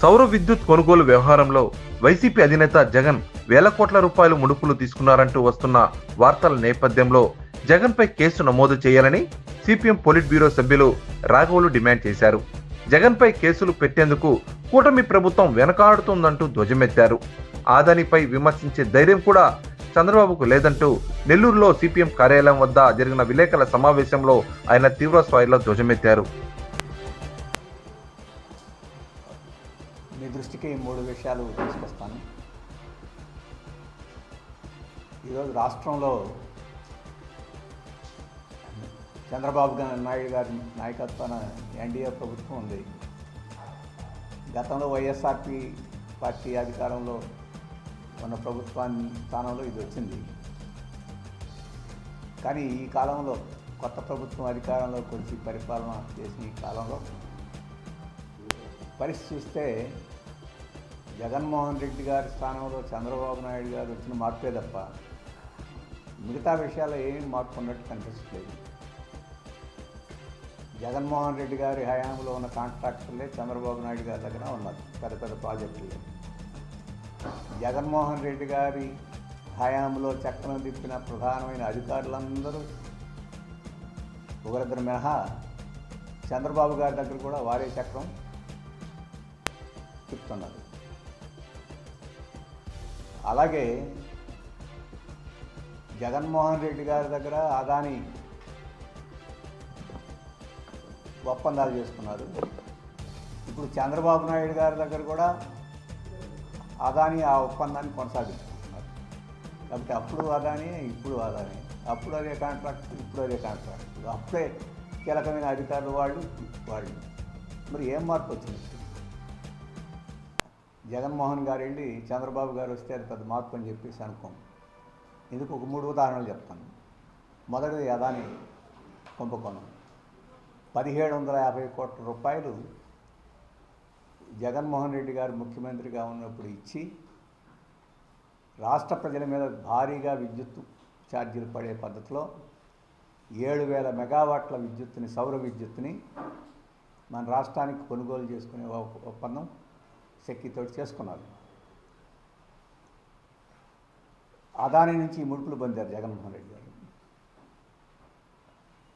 సౌర విద్యుత్ కొనుగోలు వ్యవహారంలో వైసీపీ అధినేత జగన్ వేల కోట్ల రూపాయలు ముడుపులు తీసుకున్నారంటూ వస్తున్న వార్తల నేపథ్యంలో జగన్పై కేసు నమోదు చేయాలని సిపిఎం పొలిట్ బ్యూరో సభ్యులు రాఘవులు డిమాండ్ చేశారు. జగన్పై కేసులు పెట్టేందుకు కూటమి ప్రభుత్వం వెనకాడుతుందంటూ ధ్వజమెత్తారు. ఆదానిపై విమర్శించే ధైర్యం కూడా చంద్రబాబుకు లేదంటూ నెల్లూరులో సిపిఎం కార్యాలయం వద్ద జరిగిన విలేకరుల సమావేశంలో ఆయన తీవ్ర స్థాయిలో ధ్వజమెత్తారు. దృష్టికి మూడు విషయాలు తీసుకొస్తాను. ఈరోజు రాష్ట్రంలో చంద్రబాబు నాయుడు గారి నాయకత్వాన ఎన్డీఏ ప్రభుత్వం ఉంది. గతంలో వైఎస్ఆర్పి పార్టీ అధికారంలో ఉన్న ప్రభుత్వాన్ని స్థానంలో ఇది వచ్చింది. కానీ ఈ కాలంలో కొత్త ప్రభుత్వం అధికారంలోకి వచ్చి పరిపాలన చేసిన ఈ కాలంలో పరిస్థితి చూస్తే జగన్మోహన్ రెడ్డి గారి స్థానంలో చంద్రబాబు నాయుడు గారు వచ్చిన మార్పే తప్ప మిగతా విషయాల్లో ఏం మార్పు ఉన్నట్టు కనిపించట్లేదు జగన్మోహన్ రెడ్డి గారి హయాంలో ఉన్న కాంట్రాక్టర్లే చంద్రబాబు నాయుడు గారి దగ్గర ఉన్నారు పెద్ద పెద్ద ప్రాజెక్టులు. జగన్మోహన్ రెడ్డి గారి హయాంలో చక్రం తిప్పిన ప్రధానమైన అధికారులందరూ ఒకరిద్దరు మినహా చంద్రబాబు గారి దగ్గర కూడా వారే చక్రం చెప్తున్నారు అలాగే జగన్మోహన్ రెడ్డి గారి దగ్గర అదాని ఒప్పందాలు చేసుకున్నారు. ఇప్పుడు చంద్రబాబు నాయుడు గారి దగ్గర కూడా అదాని ఆ ఒప్పందాన్ని కొనసాగిస్తున్నారు కాబట్టి అప్పుడు అదాని ఇప్పుడు అదాని. అప్పుడు అదే కాంట్రాక్ట్ ఇప్పుడు అదే కాంట్రాక్ట్. అప్పుడే కీలకమైన అధికారులు వాళ్ళు వాళ్ళు. మరి ఏం మార్పు వచ్చింది? జగన్మోహన్ గారు వెళ్ళి చంద్రబాబు గారు వస్తే అది పెద్ద మార్పు అని చెప్పేసి అనుకోం. ఇందుకు ఒక మూడు ఉదాహరణలు చెప్తాను. మొదటిది అదాని కుంభకోణం. పదిహేడు వందల యాభై కోట్ల రూపాయలు జగన్మోహన్ రెడ్డి గారు ముఖ్యమంత్రిగా ఉన్నప్పుడు ఇచ్చి రాష్ట్ర ప్రజల మీద భారీగా విద్యుత్ ఛార్జీలు పడే పద్ధతిలో ఏడు వేల మెగావాట్ల విద్యుత్తుని సౌర విద్యుత్తుని మన రాష్ట్రానికి కొనుగోలు చేసుకునే ఒప్పందం శక్తితో చేసుకున్నారు. అదాని నుంచి ఈ ముడుపులు పొందారు జగన్మోహన్ రెడ్డి గారు.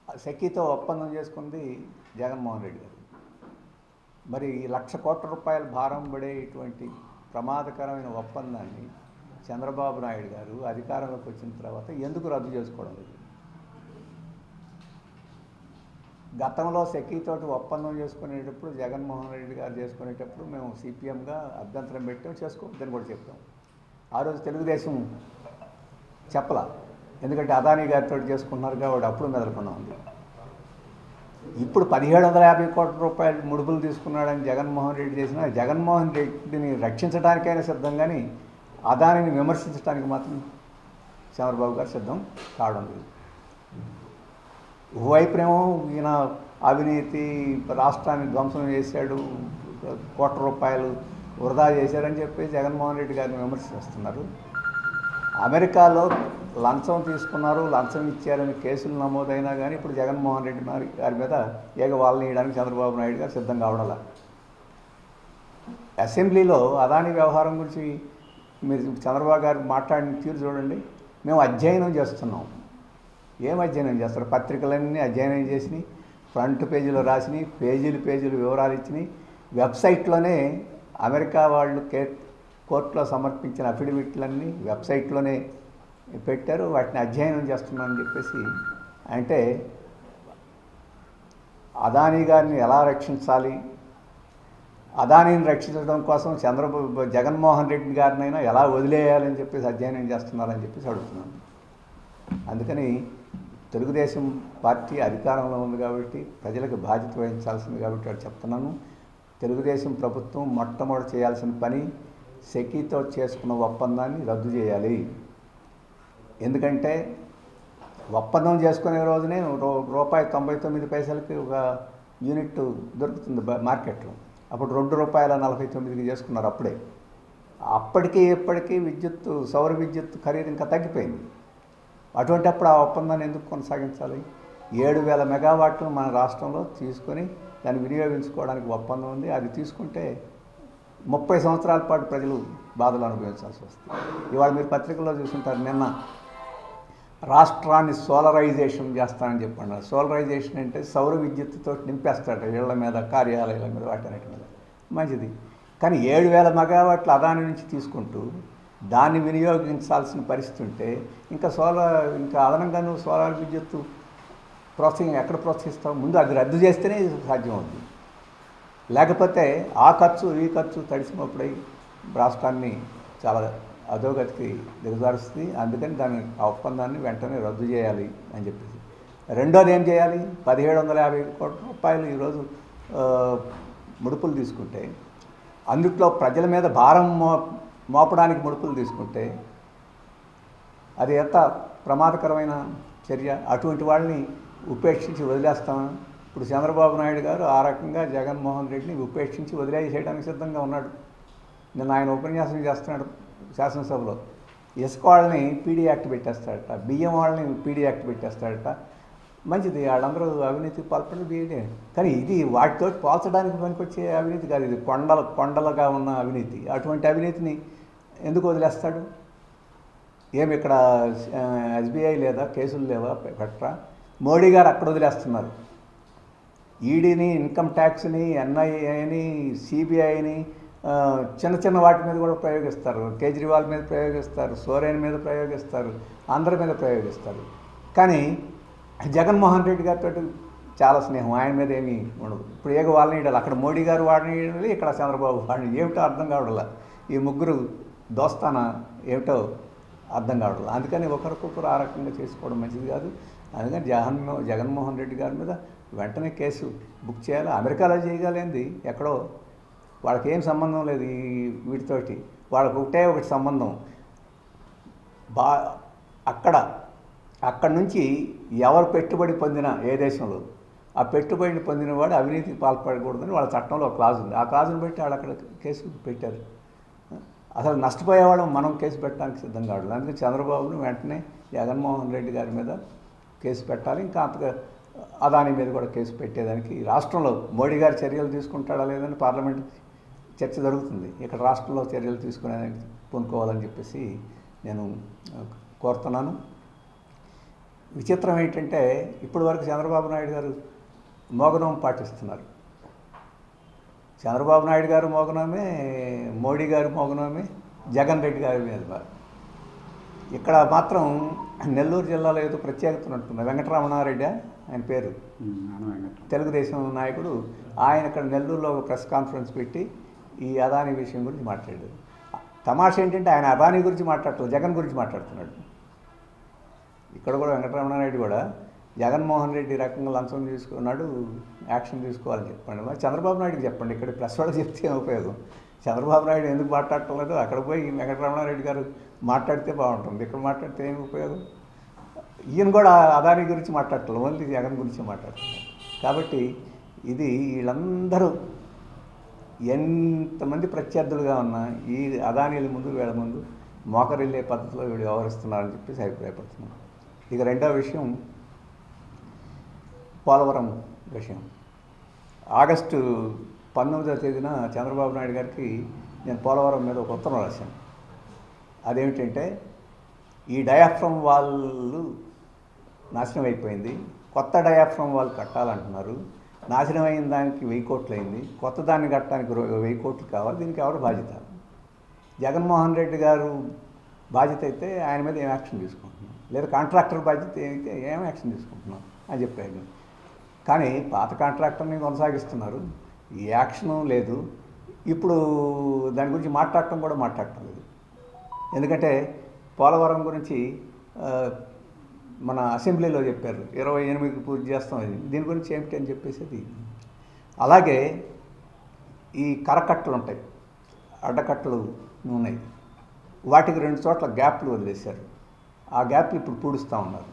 ఆ శక్తితో ఒప్పందం చేసుకుంది జగన్మోహన్ రెడ్డి గారు. మరి లక్ష కోట్ల రూపాయల భారం పడే ఇటువంటి ప్రమాదకరమైన ఒప్పందాన్ని చంద్రబాబు నాయుడు గారు అధికారంలోకి వచ్చిన తర్వాత ఎందుకు రద్దు చేసుకోవడం లేదు? గతంలో సెకీతోటి ఒప్పందం చేసుకునేటప్పుడు జగన్మోహన్ రెడ్డి గారు చేసుకునేటప్పుడు మేము సిపిఎంగా అభ్యంతరం పెట్టాం చేసుకోవద్దని కూడా చెప్పాం. ఆ రోజు తెలుగుదేశం చెప్పలా. ఎందుకంటే అదానీ గారితో చేసుకున్నారు కాబట్టి అప్పుడు మెదలకుండా ఉంది. ఇప్పుడు పదిహేడు వందల యాభై కోట్ల రూపాయలు ముడుపులు తీసుకున్నాడని జగన్మోహన్ రెడ్డి చేసిన జగన్మోహన్ రెడ్డిని రక్షించడానికైనా సిద్ధం కానీ అదానిని విమర్శించడానికి మాత్రం చంద్రబాబు గారు సిద్ధం కావడం లేదు. ఓవైపునేమో ఈయన అవినీతి రాష్ట్రాన్ని ధ్వంసం చేశాడు కోట్ల రూపాయలు వృధా చేశారని చెప్పి జగన్మోహన్ రెడ్డి గారిని విమర్శిస్తున్నారు. అమెరికాలో లంచం తీసుకున్నారు లంచం ఇచ్చారని కేసులు నమోదైనా కానీ ఇప్పుడు జగన్మోహన్ రెడ్డి గారి గారి మీద ఏక వాళ్ళని వేయడానికి చంద్రబాబు నాయుడు గారు సిద్ధం కావడాల? అసెంబ్లీలో అదాని వ్యవహారం గురించి మీరు చంద్రబాబు గారు మాట్లాడిన తీరు చూడండి. మేము అధ్యయనం చేస్తున్నాం. ఏం అధ్యయనం చేస్తారు? పత్రికలన్నీ అధ్యయనం చేసినాయి ఫ్రంట్ పేజీలో రాసినాయి పేజీలు పేజీలు వివరాలు ఇచ్చినాయి వెబ్సైట్లోనే అమెరికా వాళ్ళు కే కోర్టులో సమర్పించిన అఫిడవిట్లన్నీ వెబ్సైట్లోనే పెట్టారు. వాటిని అధ్యయనం చేస్తున్నామని చెప్పేసి అంటే అదానీ గారిని ఎలా రక్షించాలి? అదానీని రక్షించడం కోసం చంద్రబాబు జగన్మోహన్ రెడ్డి గారినైనా ఎలా వదిలేయాలని చెప్పేసి అధ్యయనం చేస్తున్నారని చెప్పేసి అడుగుతున్నాను. అందుకని తెలుగుదేశం పార్టీ అధికారంలో ఉంది కాబట్టి ప్రజలకు బాధ్యత వహించాల్సింది కాబట్టి వాడు చెప్తున్నాను. తెలుగుదేశం ప్రభుత్వం మొట్టమొదటి చేయాల్సిన పని సెకీతో చేసుకున్న ఒప్పందాన్ని రద్దు చేయాలి. ఎందుకంటే ఒప్పందం చేసుకునే రోజునే రూపాయి తొంభై తొమ్మిది పైసలకి ఒక యూనిట్ దొరుకుతుంది మార్కెట్లో. అప్పుడు రెండు రూపాయల నలభై తొమ్మిదికి చేసుకున్నారు అప్పుడే. అప్పటికి ఇప్పటికీ విద్యుత్ సౌర విద్యుత్ ఖరీదు ఇంకా తగ్గిపోయింది. అటువంటప్పుడు ఆ ఒప్పందాన్ని ఎందుకు కొనసాగించాలి? ఏడు వేల మెగావాట్లు మన రాష్ట్రంలో తీసుకొని దాన్ని వినియోగించుకోవడానికి ఒప్పందం ఉంది. అది తీసుకుంటే ముప్పై సంవత్సరాల పాటు ప్రజలు బాధలు అనుభవించాల్సి వస్తుంది. ఇవాళ మీరు పత్రికల్లో చూసుంటారు నిన్న రాష్ట్రాన్ని సోలరైజేషన్ చేస్తానని చెప్పండి. సోలరైజేషన్ అంటే సౌర విద్యుత్తుతో నింపేస్తాడు ఇళ్ళ మీద కార్యాలయాల మీద వాటన్నిటి మీద. మంచిది. కానీ ఏడు వేల మెగావాట్లు అదాని నుంచి తీసుకుంటూ దాన్ని వినియోగించాల్సిన పరిస్థితి ఉంటే ఇంకా సోలార్ ఇంకా అదనంగా నువ్వు సోలార్ విద్యుత్తు ప్రోత్సహం ఎక్కడ ప్రోత్సహిస్తావు ముందు అది రద్దు చేస్తేనే సాధ్యమవుతుంది లేకపోతే ఆ ఖర్చు ఈ ఖర్చు తడిసినప్పుడై రాష్ట్రాన్ని చాలా అధోగతికి దిగజారుస్తుంది. అందుకని దాని ఆ ఒప్పందాన్ని వెంటనే రద్దు చేయాలి అని చెప్పేసి. రెండోది ఏం చేయాలి? పదిహేడు వందల యాభై కోట్ల రూపాయలు ఈరోజు ముడుపులు తీసుకుంటే అందుట్లో ప్రజల మీద భారం మోపడానికి ముడుపులు తీసుకుంటే అది ఎంత ప్రమాదకరమైన చర్య? అటువంటి వాళ్ళని ఉపేక్షించి వదిలేస్తామా ఇప్పుడు చంద్రబాబు నాయుడు గారు ఆ రకంగా జగన్మోహన్ రెడ్డిని ఉపేక్షించి వదిలేసేయడానికి సిద్ధంగా ఉన్నాడు. నిన్న ఆయన ఉపన్యాసం చేస్తున్నాడు శాసనసభలో. ఇసుక వాళ్ళని పీడీ యాక్ట్ పెట్టేస్తాడట బియ్యం వాళ్ళని పీడీ యాక్ట్ పెట్టేస్తాడట మంచిది. వాళ్ళందరూ అవినీతి పాల్పడి బీడే కానీ ఇది వాటితో పోల్చడానికి పనికొచ్చే అవినీతి కాదు. ఇది కొండల కొండలుగా ఉన్న అవినీతి. అటువంటి అవినీతిని ఎందుకు వదిలేస్తాడు? ఏమి ఇక్కడ ఎస్బీఐ లేదా కేసులు లేవా? పెట్టరా? మోడీ గారు అక్కడ వదిలేస్తున్నారు. ఈడీని ఇన్కమ్ ట్యాక్స్ని ఎన్ఐఏని సిబిఐని చిన్న చిన్న వాటి మీద కూడా ప్రయోగిస్తారు. కేజ్రీవాల్ మీద ప్రయోగిస్తారు. సోరేన్ మీద ప్రయోగిస్తారు. అందరి మీద ప్రయోగిస్తారు. కానీ జగన్మోహన్ రెడ్డి గారితో చాలా స్నేహం. ఆయన మీద ఏమీ ఉండదు. ఇప్పుడు ఏగ వాళ్ళని ఇడాలి అక్కడ మోడీ గారు వాడిని ఇడాలి ఇక్కడ చంద్రబాబు వాడిని ఏమిటో అర్థం కావడలా ఈ ముగ్గురు దోస్తాన ఏమిటో అర్థం కావడం అందుకని ఒకరికొకరు ఆ రకంగా చేసుకోవడం మంచిది కాదు. అందుకని జగన్ జగన్మోహన్ రెడ్డి గారి మీద వెంటనే కేసు బుక్ చేయాలి. అమెరికాలో చేయగలేంది ఎక్కడో. వాళ్ళకి ఏం సంబంధం లేదు ఈ వీటితోటి. వాళ్ళకు ఒకటే ఒకటి సంబంధం. బా అక్కడ అక్కడి నుంచి ఎవరు పెట్టుబడి పొందినా ఏ దేశంలో ఆ పెట్టుబడిని పొందిన వాడు అవినీతికి పాల్పడకూడదని వాళ్ళ చట్టంలో ఒక క్లాజ్ ఉంది. ఆ క్లాజుని బట్టి వాళ్ళు అక్కడ కేసు పెట్టారు. అసలు నష్టపోయేవాళ్ళం మనం కేసు పెట్టడానికి సిద్ధం కావడం అందుకే చంద్రబాబును వెంటనే జగన్మోహన్ రెడ్డి గారి మీద కేసు పెట్టాలి. ఇంకా అంతగా అదాని మీద కూడా కేసు పెట్టేదానికి రాష్ట్రంలో మోడీ గారు చర్యలు తీసుకుంటాడా లేదని పార్లమెంట్ చర్చ జరుగుతుంది. ఇక్కడ రాష్ట్రంలో చర్యలు తీసుకునేదానికి పూనుకోవాలని చెప్పేసి నేను కోరుతున్నాను. విచిత్రం ఏంటంటే ఇప్పటి వరకు చంద్రబాబు నాయుడు గారు మోగనం పాటిస్తున్నారు. చంద్రబాబు నాయుడు గారు మోగనమే మోడీ గారు మోగనమే జగన్ రెడ్డి గారి మీద. ఇక్కడ మాత్రం నెల్లూరు జిల్లాలో ఏదో ప్రత్యేకత ఉంటుంది? వెంకటరమణారెడ్డి ఆయన పేరు. తెలుగుదేశం నాయకుడు ఆయన ఇక్కడ నెల్లూరులో ఒక ప్రెస్ కాన్ఫరెన్స్ పెట్టి ఈ అదానీ విషయం గురించి మాట్లాడాడు. తమాషా ఏంటంటే ఆయన అదానీ గురించి మాట్లాడలేదు జగన్ గురించి మాట్లాడుతున్నాడు. ఇక్కడ కూడా వెంకటరమణారెడ్డి కూడా జగన్మోహన్ రెడ్డి రకంగా లంచం తీసుకున్నాడు యాక్షన్ తీసుకోవాలని చెప్పండి. మరి చంద్రబాబు నాయుడుకి చెప్పండి ఇక్కడ ప్రెస్ వాళ్ళకి చెప్తే ఏం ఉపయోగం? చంద్రబాబు నాయుడు ఎందుకు మాట్లాడటలేదు? అక్కడ పోయి వెంకటరమణారెడ్డి గారు మాట్లాడితే బాగుంటుంది. ఇక్కడ మాట్లాడితే ఏమి ఉపయోగం? ఈయన కూడా అదాని గురించి మాట్లాడటం ఓన్లీ జగన్ గురించి మాట్లాడుతున్నారు కాబట్టి ఇది వీళ్ళందరూ ఎంతమంది ప్రత్యర్థులుగా ఉన్నా ఈ అదానీల ముందు వీళ్ళ ముందు మోకరిల్లే పద్ధతిలో వీడు వ్యవహరిస్తున్నారని చెప్పేసి అభిప్రాయపడుతున్నాను. ఇక రెండో విషయం పోలవరం విషయం. ఆగస్టు పంతొమ్మిదవ తేదీన చంద్రబాబు నాయుడు గారికి నేను పోలవరం మీద ఒక ఉత్తరం రాశాను. అదేమిటంటే ఈ డయాఫ్రమ్ వాళ్ళు నాశనం అయిపోయింది. కొత్త డయాఫ్రమ్ వాళ్ళు కట్టాలంటున్నారు. నాశనం అయిన దానికి వెయ్యి కోట్లు అయింది. కొత్త దాన్ని కట్టడానికి వెయ్యి కోట్లు కావాలి. దీనికి ఎవరు బాధ్యత? జగన్మోహన్ రెడ్డి గారు బాధ్యత అయితే ఆయన మీద ఏం యాక్షన్ తీసుకుంటున్నాం లేదా కాంట్రాక్టర్ బాధ్యత అయితే ఏం యాక్షన్ తీసుకుంటున్నాం అని చెప్పారు కానీ పాత కాంట్రాక్టర్ని కొనసాగిస్తున్నారు. ఈ లేదు. ఇప్పుడు దాని గురించి మాట్లాడటం కూడా మాట్లాడటం లేదు. ఎందుకంటే పోలవరం గురించి మన అసెంబ్లీలో చెప్పారు. ఇరవై ఎనిమిదికి పూర్తి చేస్తాం ఇది దీని గురించి ఏమిటి అని చెప్పేసి అలాగే ఈ కరకట్టలు ఉంటాయి. అడ్డకట్టలు ఉన్నాయి. వాటికి రెండు చోట్ల గ్యాప్లు వదిలేశారు. ఆ గ్యాప్లు ఇప్పుడు పూడుస్తూ ఉన్నారు.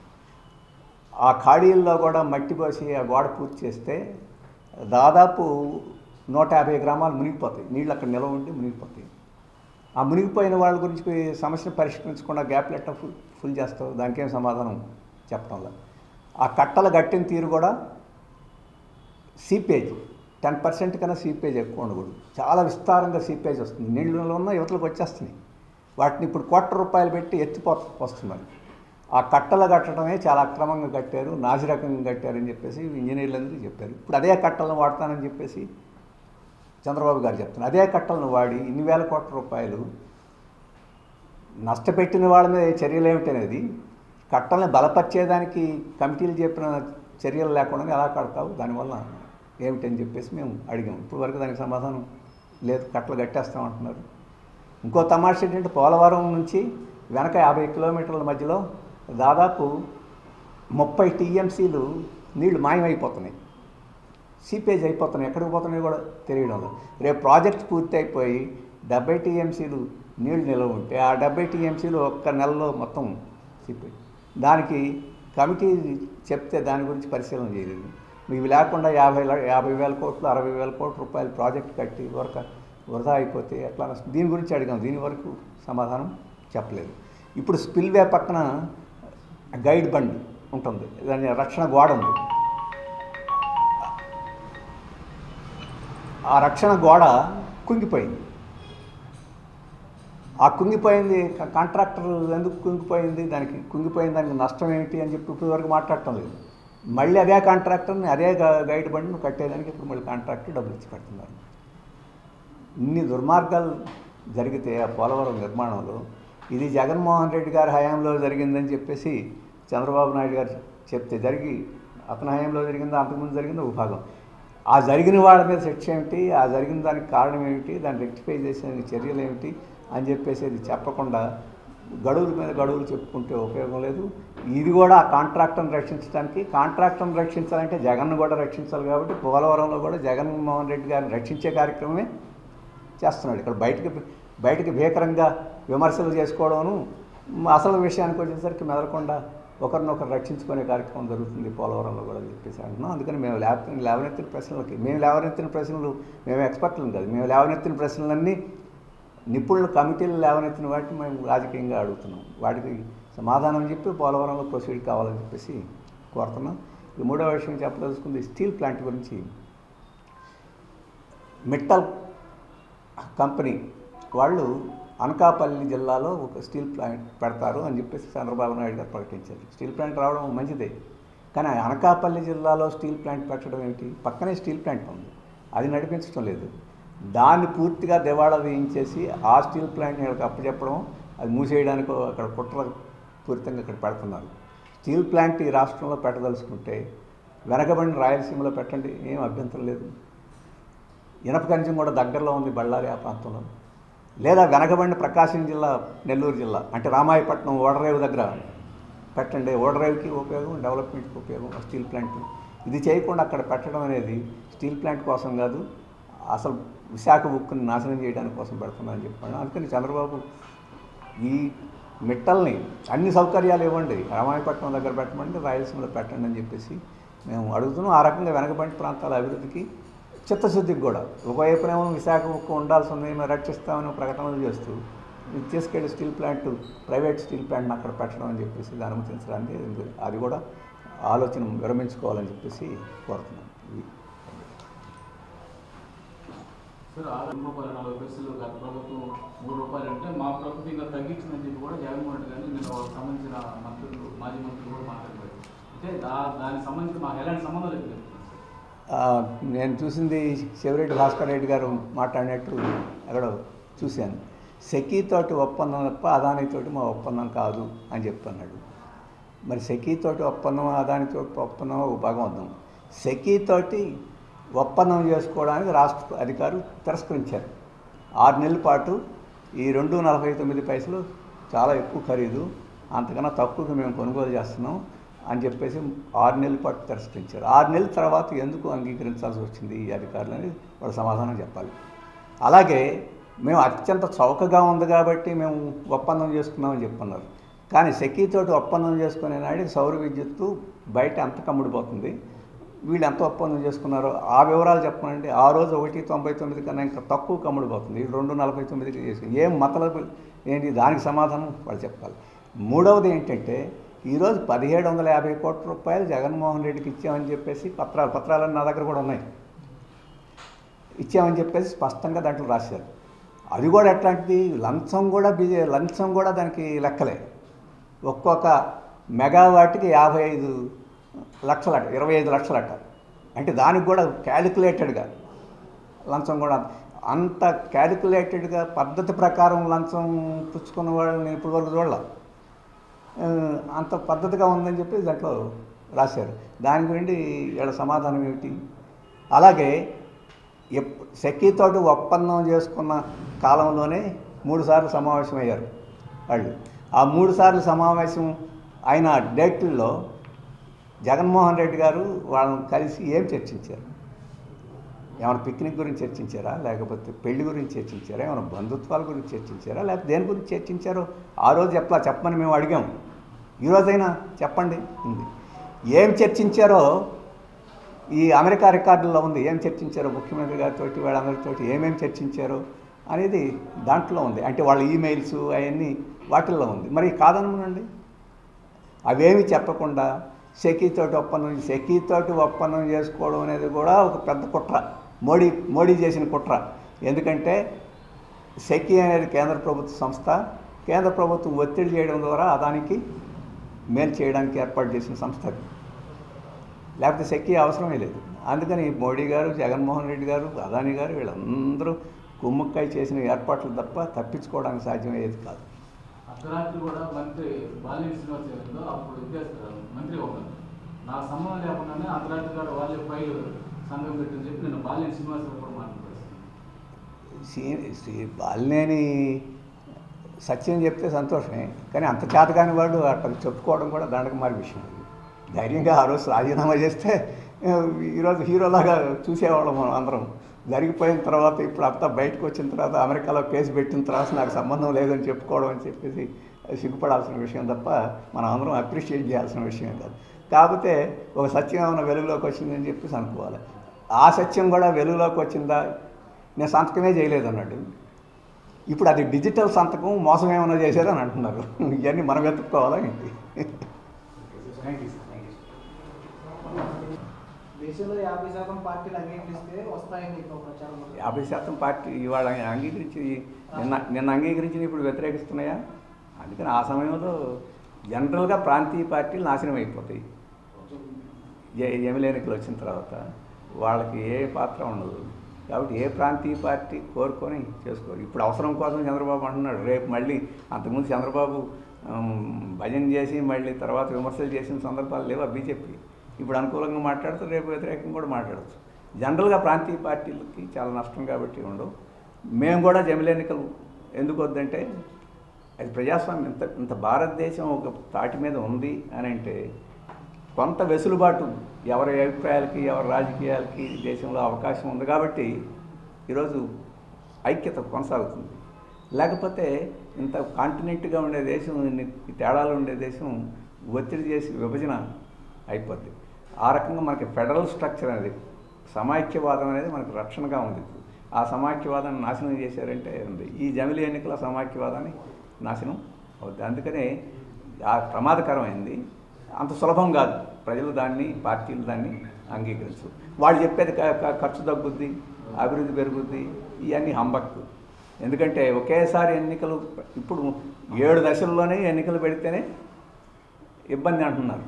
ఆ ఖాళీల్లో కూడా మట్టి పోసి ఆ గోడ పూర్తి చేస్తే దాదాపు నూట యాభై గ్రామాలు మునిగిపోతాయి. నీళ్ళు అక్కడ నిలవ ఉండి మునిగిపోతాయి. ఆ మునిగిపోయిన వాళ్ళ గురించి సమస్యను పరిష్కరించకుండా గ్యాప్లు ఎట్లా ఫుల్ ఫుల్ చేస్తావు దానికేం సమాధానం చెప్పడంలో ఆ కట్టలు కట్టిన తీరు కూడా సీపేజ్. టెన్ పర్సెంట్ కన్నా సీపేజ్ ఎక్కువ ఉండకూడదు. చాలా విస్తారంగా సీపేజ్ వస్తుంది. నీళ్ళలో ఉన్న యువతలకు వచ్చేస్తున్నాయి. వాటిని ఇప్పుడు కోట్ల రూపాయలు పెట్టి ఎత్తిపో వస్తున్నారు ఆ కట్టలు కట్టడమే చాలా అక్రమంగా కట్టారు నాసిరకంగా కట్టారని చెప్పేసి ఇంజనీర్లందరూ చెప్పారు. ఇప్పుడు అదే కట్టలను వాడతానని చెప్పేసి చంద్రబాబు గారు చెప్తున్నారు. అదే కట్టలను వాడి ఇన్ని వేల కోట్ల రూపాయలు నష్టపెట్టిన వాళ్ళ మీద చర్యలు ఏమిటనేది కట్టల్ని బలపరిచేదానికి కమిటీలు చెప్పిన చర్యలు లేకుండా ఎలా కడతావు? దానివల్ల ఏమిటని చెప్పేసి మేము అడిగాము ఇప్పుడు వరకు దానికి సమాధానం లేదు. కట్టలు కట్టేస్తామంటున్నారు. ఇంకో తమాషా ఏంటంటే పోలవరం నుంచి వెనక యాభై కిలోమీటర్ల మధ్యలో దాదాపు ముప్పై టీఎంసీలు నీళ్ళు మాయమైపోతున్నాయి. సీపేజ్ అయిపోతున్నాయి. ఎక్కడికి పోతున్నాయి కూడా తెలియడం లేదు. రేపు ప్రాజెక్ట్ పూర్తి అయిపోయి డెబ్బై టీఎంసీలు నీళ్ళు నిల్వ ఉంటే ఆ డెబ్బై టీఎంసీలు ఒక్క నెలలో మొత్తం సీపేజ్. దానికి కమిటీ చెప్తే దాని గురించి పరిశీలన చేయలేదు. ఇవి లేకుండా యాభై యాభై వేల కోట్లు అరవై వేల కోట్ల రూపాయలు ప్రాజెక్ట్ కట్టి వరకు వృధా అయిపోతే ఎట్లా దీని గురించి అడిగాం. దీని వరకు సమాధానం చెప్పలేదు. ఇప్పుడు స్పిల్వే పక్కన గైడ్ బండ్ ఉంటుంది. దాని రక్షణ గోడ ఉంది. ఆ రక్షణ గోడ కుంగిపోయింది. ఆ కుంగిపోయింది కాంట్రాక్టర్ ఎందుకు కుంగిపోయింది? దానికి కుంగిపోయింది దానికి నష్టం ఏంటి అని చెప్పి ఇప్పటివరకు వరకు మాట్లాడటం లేదు. మళ్ళీ అదే కాంట్రాక్టర్ని అదే గైడ్ బండిని కట్టేదానికి ఇప్పుడు మళ్ళీ కాంట్రాక్టర్ డబ్బులు ఇచ్చి కడుతున్నారు. ఇన్ని దుర్మార్గాలు జరిగితే ఆ పోలవరం నిర్మాణంలో ఇది జగన్మోహన్ రెడ్డి గారి హయాంలో జరిగిందని చెప్పేసి చంద్రబాబు నాయుడు గారు చెప్తే జరిగి అతని హయాంలో జరిగిందో? అంతకుముందు జరిగిందో? విభాగం ఆ జరిగిన వాళ్ళ మీద శిక్ష ఏమిటి? ఆ జరిగిన దానికి కారణం ఏమిటి? దాన్ని రెక్టిఫై చేసే చర్యలు ఏమిటి? అని చెప్పేసి అది చెప్పకుండా గడువుల మీద గడువులు చెప్పుకుంటే ఉపయోగం లేదు. ఇది కూడా ఆ కాంట్రాక్టర్ని రక్షించడానికి కాంట్రాక్టర్ని రక్షించాలంటే జగన్ను కూడా రక్షించాలి కాబట్టి పోలవరంలో కూడా జగన్మోహన్ రెడ్డి గారిని రక్షించే కార్యక్రమమే చేస్తున్నాడు. ఇక్కడ బయటికి బయటికి భీకరంగా విమర్శలు చేసుకోవడము అసలు విషయానికి వచ్చేసరికి మెదలకుండా ఒకరినొకరు రక్షించుకునే కార్యక్రమం జరుగుతుంది పోలవరంలో కూడా చెప్పేసి అంటున్నాం. అందుకని మేము లేవ లేవనెత్తిన ప్రశ్నలకి మేము లేవనెత్తిన ప్రశ్నలు మేము ఎక్స్పర్ట్లం కాదు. మేము లేవనెత్తిన ప్రశ్నలన్నీ నిపుణుల కమిటీలు లేవనెత్తిన వాటిని మేము రాజకీయంగా అడుగుతున్నాం. వాటికి సమాధానం చెప్పి పోలవరంలో ప్రొసీడ్ కావాలని చెప్పేసి కోరుతున్నాం. ఈ మూడో విషయం చెప్పదలుచుకుంది స్టీల్ ప్లాంట్ గురించి. మిట్టల్ కంపెనీ. వాళ్ళు అనకాపల్లి జిల్లాలో ఒక స్టీల్ ప్లాంట్ పెడతారు అని చెప్పేసి చంద్రబాబు నాయుడు గారు ప్రకటించారు. స్టీల్ ప్లాంట్ రావడం మంచిదే. కానీ అనకాపల్లి జిల్లాలో స్టీల్ ప్లాంట్ పెట్టడం ఏమిటి? పక్కనే స్టీల్ ప్లాంట్ ఉంది. అది నడిపించడం లేదు. దాన్ని పూర్తిగా దివాళా వేయించేసి ఆ స్టీల్ ప్లాంట్ని వీళ్ళకి అప్పచెప్పడం అది మూసేయడానికి అక్కడ కుట్ర పూరితంగా ఇక్కడ పెడుతున్నారు. స్టీల్ ప్లాంట్ ఈ రాష్ట్రంలో పెట్టదలుచుకుంటే వెనకబడిన రాయలసీమలో పెట్టండి ఏం అభ్యంతరం లేదు. ఇనప ఖనిజం కూడా దగ్గరలో ఉంది బళ్ళారి ఆ ప్రాంతంలో. లేదా వెనకబడిన ప్రకాశం జిల్లా నెల్లూరు జిల్లా అంటే రామాయపట్నం ఓడరేవు దగ్గర పెట్టండి. ఓడరేవుకి ఉపయోగం డెవలప్మెంట్కి ఉపయోగం స్టీల్ ప్లాంట్. ఇది చేయకుండా అక్కడ పెట్టడం అనేది స్టీల్ ప్లాంట్ కోసం కాదు అసలు విశాఖ ఉక్కుని నాశనం చేయడానికి కోసం పెడుతున్నానని చెప్పాను. అందుకని చంద్రబాబు ఈ మిట్టల్ని అన్ని సౌకర్యాలు ఇవ్వండి. రామాయపట్నం దగ్గర పెట్టమండి రాయలసీమలో పెట్టండి అని చెప్పేసి మేము అడుగుతున్నాం. ఆ రకంగా వెనకబడిన ప్రాంతాల అభివృద్ధికి చిత్తశుద్ధికి కూడా. ఒకవైపునేమో విశాఖ ఉక్కు ఉండాల్సి ఉంది మేము రక్షిస్తామని ప్రకటనలు చేస్తూ ఇది తీసుకెళ్ళి స్టీల్ ప్లాంట్ ప్రైవేట్ స్టీల్ ప్లాంట్ని అక్కడ పెట్టడం అని చెప్పేసి ఇది అనుమతించడానికి ఇది- అది కూడా ఆలోచన విరమించుకోవాలని చెప్పేసి కోరుతున్నాం. ఇది. సార్ ఆరు రూపాయలు నలభై పైసలు గత ప్రభుత్వం మూడు రూపాయలు అంటే మా ప్రభుత్వం ఇంకా తగ్గించిందని చెప్పి కూడా జగన్మోహన్ రెడ్డి గారిని నేను వాళ్ళకి సంబంధించిన మంత్రులు మాజీ మంత్రులు కూడా మాట్లాడారు. అంటే దా దానికి సంబంధించి మాకు ఎలాంటి సంబంధం లేదు. నేను చూసింది శివరెడ్డి భాస్కర్ రెడ్డి గారు మాట్లాడినట్టు ఎక్కడో చూశాను. సెకీతోటి ఒప్పందం తప్ప అదానితోటి మా ఒప్పందం కాదు అని చెప్తున్నాడు. మరి సెకీతోటి ఒప్పందం అదానితో ఒప్పందం ఒక భాగం సెకీతోటి ఒప్పందం చేసుకోవడానికి రాష్ట్ర అధికారులు తిరస్కరించారు. ఆరు నెలల పాటు ఈ రెండు నలభై తొమ్మిది పైసలు చాలా ఎక్కువ ఖరీదు అంతకన్నా తక్కువకి మేము కొనుగోలు చేస్తున్నాం. అని చెప్పేసి ఆరు నెలల పాటు తిరస్కరించారు. ఆరు నెలల తర్వాత ఎందుకు అంగీకరించాల్సి వచ్చింది ఈ అధికారులు అనేది వాళ్ళు సమాధానం చెప్పాలి. అలాగే మేము అత్యంత చౌకగా ఉంది కాబట్టి మేము ఒప్పందం చేసుకున్నామని చెప్పున్నారు కానీ సెకీతోటి ఒప్పందం చేసుకునే నాటికి సౌర విద్యుత్తు బయట ఎంత కమ్ముడిపోతుంది? వీళ్ళు ఎంత ఒప్పందం చేసుకున్నారో ఆ వివరాలు చెప్పనండి ఆ రోజు ఒకటి తొంభై తొమ్మిది కన్నా ఇంకా తక్కువ కమ్ముడిపోతుంది. రెండు నలభై తొమ్మిదికి చేసి ఏం మతలబు ఏంటి దానికి సమాధానం వాళ్ళు చెప్పాలి. మూడవది ఏంటంటే ఈరోజు పదిహేడు వందల యాభై కోట్ల రూపాయలు జగన్మోహన్ రెడ్డికి ఇచ్చామని చెప్పేసి పత్రాలు పత్రాలన్నీ నా దగ్గర కూడా ఉన్నాయి. ఇచ్చామని చెప్పేసి స్పష్టంగా దాంట్లో రాశారు. అది కూడా ఎట్లాంటిది? లంచం కూడా బిజీ లంచం కూడా దానికి లెక్కలే. ఒక్కొక్క మెగావాట్కి యాభై ఐదు లక్షలట ఇరవై ఐదు లక్షలట. అంటే దానికి కూడా క్యాలిక్యులేటెడ్గా లంచం కూడా అంత క్యాలిక్యులేటెడ్గా పద్ధతి ప్రకారం లంచం పుచ్చుకున్న వాళ్ళని ఇప్పుడు వాళ్ళు చూడాల. అంత పద్ధతిగా ఉందని చెప్పి దాంట్లో రాశారు. దాని గురించి ఇక్కడ సమాధానం ఏమిటి? అలాగే ఎప్ ఒప్పందం చేసుకున్న కాలంలోనే మూడు సార్లు సమావేశమయ్యారు వాళ్ళు. ఆ మూడు సార్లు సమావేశం అయిన డేట్లలో జగన్మోహన్ రెడ్డి గారు వాళ్ళని కలిసి ఏం చర్చించారు? ఏమైనా పిక్నిక్ గురించి చర్చించారా? లేకపోతే పెళ్ళి గురించి చర్చించారా? ఏమైనా బంధుత్వాల గురించి చర్చించారా? లేకపోతే దేని గురించి చర్చించారో? ఆ రోజు చెప్పలా చెప్పమని మేము అడిగాం. ఈరోజైనా చెప్పండి ఉంది. ఏం చర్చించారో ఈ అమెరికా రికార్డుల్లో ఉంది. ఏం చర్చించారో ముఖ్యమంత్రి గారితో వాళ్ళందరితో ఏమేమి చర్చించారో అనేది దాంట్లో ఉంది. అంటే వాళ్ళ ఈమెయిల్స్ అవన్నీ వాటిల్లో ఉంది. మరి కాదనమనండి? అవేమి చెప్పకుండా సెకీతోటి ఒప్పందం సెకీతోటి ఒప్పందం చేసుకోవడం అనేది కూడా ఒక పెద్ద కుట్ర. మోడీ మోడీ చేసిన కుట్ర. ఎందుకంటే సెకీ అనేది కేంద్ర ప్రభుత్వ సంస్థ. కేంద్ర ప్రభుత్వం ఒత్తిడి చేయడం ద్వారా అదానికి మేలు చేయడానికి ఏర్పాటు చేసిన సంస్థ లేకపోతే సెక్కి అవసరమే లేదు. అందుకని మోడీ గారు జగన్మోహన్ రెడ్డి గారు అదాని గారు వీళ్ళందరూ కుమ్మక్కాయ చేసిన ఏర్పాట్లు తప్ప తప్పించుకోవడానికి సాధ్యమయ్యేది కాదు. అర్ధరాత్రి కూడా మంత్రి అప్పుడు మంత్రి సంబంధం లేకుండానే అర్ధరాత్రి గారు వాళ్ళే సంఘం పెట్టని చెప్పి నేను కూడా శ్రీ బాలినేని సత్యం చెప్తే సంతోషమే కానీ అంత చేతకాని వాడు అట్లా చెప్పుకోవడం కూడా దండకమారి విషయం. ధైర్యంగా ఆ రోజు రాజీనామా చేస్తే ఈరోజు హీరోలాగా చూసేవాళ్ళం మనం అందరం. జరిగిపోయిన తర్వాత ఇప్పుడు అంతా బయటకు వచ్చిన తర్వాత అమెరికాలో కేసు పెట్టిన తర్వాత నాకు సంబంధం లేదని చెప్పుకోవడం అని చెప్పేసి సిగ్గుపడాల్సిన విషయం తప్ప మనం అందరం అప్రిషియేట్ చేయాల్సిన విషయం కాదు. కాకపోతే ఒక సత్యం ఏమైనా వెలుగులోకి వచ్చిందని చెప్పేసి అనుకోవాలి. ఆ సత్యం కూడా వెలుగులోకి వచ్చిందా? నేను సంతకమే చేయలేదు అన్నట్టు. ఇప్పుడు అది డిజిటల్ సంతకం మోసం ఏమైనా చేశారని అంటున్నారు. ఇవన్నీ మనం వెతుక్కోవాలా ఏంటి? యాభై శాతం పార్టీ ఇవాళ అంగీకరించి నిన్న నిన్న అంగీకరించి ఇప్పుడు వ్యతిరేకిస్తున్నాయా? అందుకని ఆ సమయంలో జనరల్గా ప్రాంతీయ పార్టీలు నాశనం అయిపోతాయి. ఎమ్మెల్యే ఎన్నికలు వచ్చిన తర్వాత వాళ్ళకి ఏ పాత్ర ఉండదు. కాబట్టి ఏ ప్రాంతీయ పార్టీ కోరుకొని చేసుకోరు. ఇప్పుడు అవసరం కోసం చంద్రబాబు అంటున్నాడు. రేపు మళ్ళీ అంతకుముందు చంద్రబాబు భజన చేసి మళ్ళీ తర్వాత విమర్శలు చేసిన సందర్భాలు లేవా బీజేపీ? ఇప్పుడు అనుకూలంగా మాట్లాడుతూ రేపు వ్యతిరేకంగా కూడా మాట్లాడచ్చు. జనరల్గా ప్రాంతీయ పార్టీలకి చాలా నష్టం కాబట్టి ఉండవు. మేము కూడా జమిలి ఎన్నికలు ఎందుకు వద్దంటే అది ప్రజాస్వామ్యం. ఇంత ఇంత భారతదేశం ఒక తాటి మీద ఉంది అని అంటే కొంత వెసులుబాటు ఎవరి అభిప్రాయాలకి ఎవరి రాజకీయాలకి దేశంలో అవకాశం ఉంది కాబట్టి ఈరోజు ఐక్యత కొనసాగుతుంది. లేకపోతే ఇంత కాంటినెంట్గా ఉండే దేశం ఇన్ని తేడాలు ఉండే దేశం ఒత్తిడి చేసి విభజన అయిపోద్ది. ఆ రకంగా మనకి ఫెడరల్ స్ట్రక్చర్ అనేది సమాఖ్యవాదం అనేది మనకు రక్షణగా ఉంది. ఆ సమాఖ్యవాదాన్ని నాశనం చేశారంటే ఉంది ఈ జమిలి ఎన్నికల సమాఖ్యవాదాన్ని నాశనం అవుద్ది. అందుకనే ఆ ప్రమాదకరమైంది. అంత సులభం కాదు. ప్రజలు దాన్ని పార్టీలు దాన్ని అంగీకరించు. వాళ్ళు చెప్పేది ఖర్చు తగ్గుద్ది అభివృద్ధి పెరుగుద్ది ఇవన్నీ హంబక్కు ఎందుకంటే ఒకేసారి ఎన్నికలు ఇప్పుడు ఏడు దశల్లోనే ఎన్నికలు పెడితేనే ఇబ్బంది అంటున్నారు.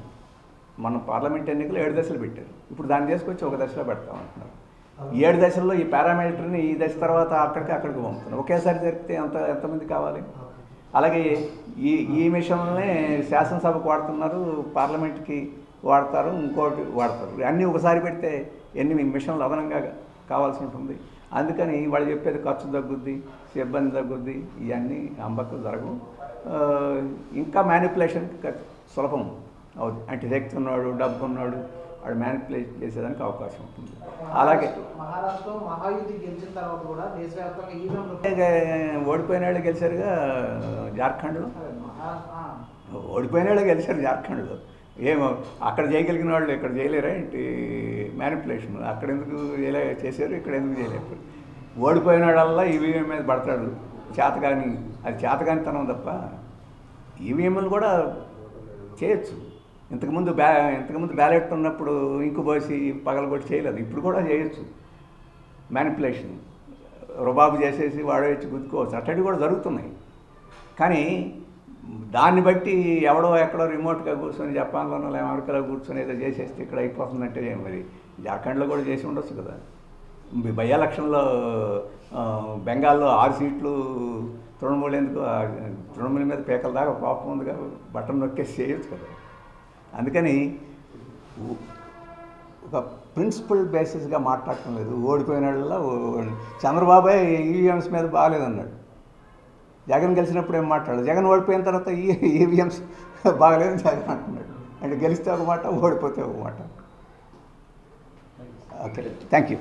మన పార్లమెంట్ ఎన్నికలు ఏడు దశలు పెట్టారు. ఇప్పుడు దాన్ని తీసుకొచ్చి ఒక దశలో పెడతాం అంటున్నారు. ఏడు దశల్లో ఈ పారామీటర్ని ఈ దశ తర్వాత అక్కడికి అక్కడికి పంపుతున్నారు. ఒకేసారి జరిపితే ఎంత ఎంతమంది కావాలి? అలాగే ఈ ఈ మిషన్లనే శాసనసభకు వాడుతున్నారు పార్లమెంట్కి వాడతారు ఇంకోటి వాడతారు. అన్నీ ఒకసారి పెడితే ఎన్ని మిషన్లు అదనంగా కావాల్సి ఉంటుంది. అందుకని వాళ్ళు చెప్పేది ఖర్చు తగ్గుద్ది సిబ్బంది తగ్గుద్ది ఇవన్నీ అంబకు జరగవు. ఇంకా మ్యానిపులేషన్ సులభం అవుతుంది అంటే శక్తి ఉన్నాడు డబ్బు ఉన్నాడు వాడు మ్యానిపులేట్ చేసేదానికి అవకాశం ఉంటుంది. అలాగే ఓడిపోయిన వాళ్ళు గెలిచారుగా జార్ఖండ్లో? ఓడిపోయిన వాళ్ళు గెలిచారు జార్ఖండ్లో. ఏమో అక్కడ చేయగలిగిన వాళ్ళు ఇక్కడ చేయలేరా ఏంటి? మ్యానిపులేషన్ అక్కడ ఎందుకు చేయలే చేశారు ఇక్కడ ఎందుకు చేయలేరు ఓడిపోయిన వాళ్ళల్లా ఈవీఎం మీద పడతాడు. చేతగాని అది చేతగానితనం తప్ప ఈవీఎంలు కూడా చేయొచ్చు. ఇంతకుముందు బ్యా ఇంతకుముందు బ్యాలెట్ ఉన్నప్పుడు ఇంకు పోసి పగలగొట్టి చేయలేదు. ఇప్పుడు కూడా చేయొచ్చు. మ్యానిపులేషన్ రుబాబు చేసేసి వాడు వచ్చి గుద్దుకోవచ్చు. అట్టడి కూడా జరుగుతున్నాయి. కానీ దాన్ని బట్టి ఎవడో ఎక్కడో రిమోట్గా కూర్చొని జపాన్లోనో లేదా అమెరికాలో కూర్చొని ఏదో చేసేస్తే ఇక్కడ అయిపోతుందంటే మరి? జార్ఖండ్లో కూడా చేసి ఉండొచ్చు కదా. బై ఎలక్షన్లో బెంగాల్లో ఆరు సీట్లు తృణమూలు ఎందుకు? తృణమూల మీద పేకల దాకా కోపం ఉందిగా బటన్ నొక్కేసి చేయొచ్చు కదా. అందుకని ఒక ప్రిన్సిపల్ బేసిస్గా మాట్లాడటం లేదు. ఓడిపోయిన వాళ్ళ చంద్రబాబే ఈవీఎంస్ మీద బాగాలేదన్నాడు. జగన్ గెలిచినప్పుడు ఏం మాట్లాడు జగన్ ఓడిపోయిన తర్వాత ఈ ఈవీఎంస్ బాగలేదు జగన్ అంటున్నాడు. అంటే గెలిస్తే ఒక మాట ఓడిపోతే ఒక మాట. ఓకే. Thank you